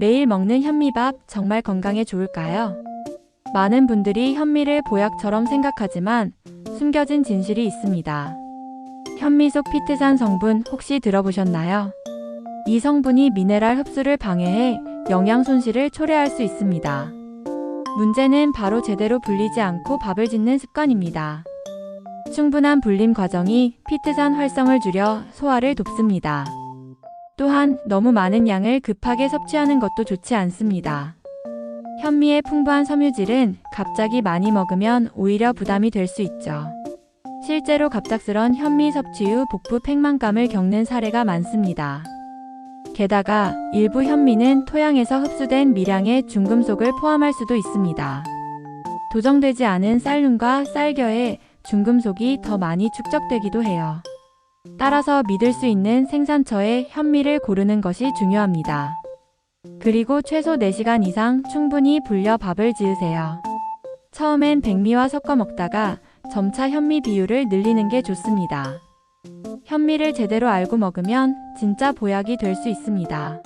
매일 먹는 현미밥 정말 건강에 좋을까요? 많은 분들이 현미를 보약처럼 생각하지만 숨겨진 진실이 있습니다. 현미 속 피트산 성분 혹시 들어보셨나요? 이 성분이 미네랄 흡수를 방해해 영양 손실을 초래할 수 있습니다. 문제는 바로 제대로 불리지 않고 밥을 짓는 습관입니다. 충분한 불림 과정이 피트산 활성을 줄여 소화를 돕습니다. 또한 너무 많은 양을 급하게 섭취하는 것도 좋지 않습니다. 현미의 풍부한 섬유질은 갑자기 많이 먹으면 오히려 부담이 될 수 있죠. 실제로 갑작스런 현미 섭취 후 복부 팽만감을 겪는 사례가 많습니다. 게다가 일부 현미는 토양에서 흡수된 미량의 중금속을 포함할 수도 있습니다. 도정되지 않은 쌀눈과 쌀겨에 중금속이 더 많이 축적되기도 해요. 따라서 믿을 수 있는 생산처의 현미를 고르는 것이 중요합니다. 그리고 최소 4시간 이상 충분히 불려 밥을 지으세요. 처음엔 백미와 섞어 먹다가 점차 현미 비율을 늘리는 게 좋습니다. 현미를 제대로 알고 먹으면 진짜 보약이 될 수 있습니다.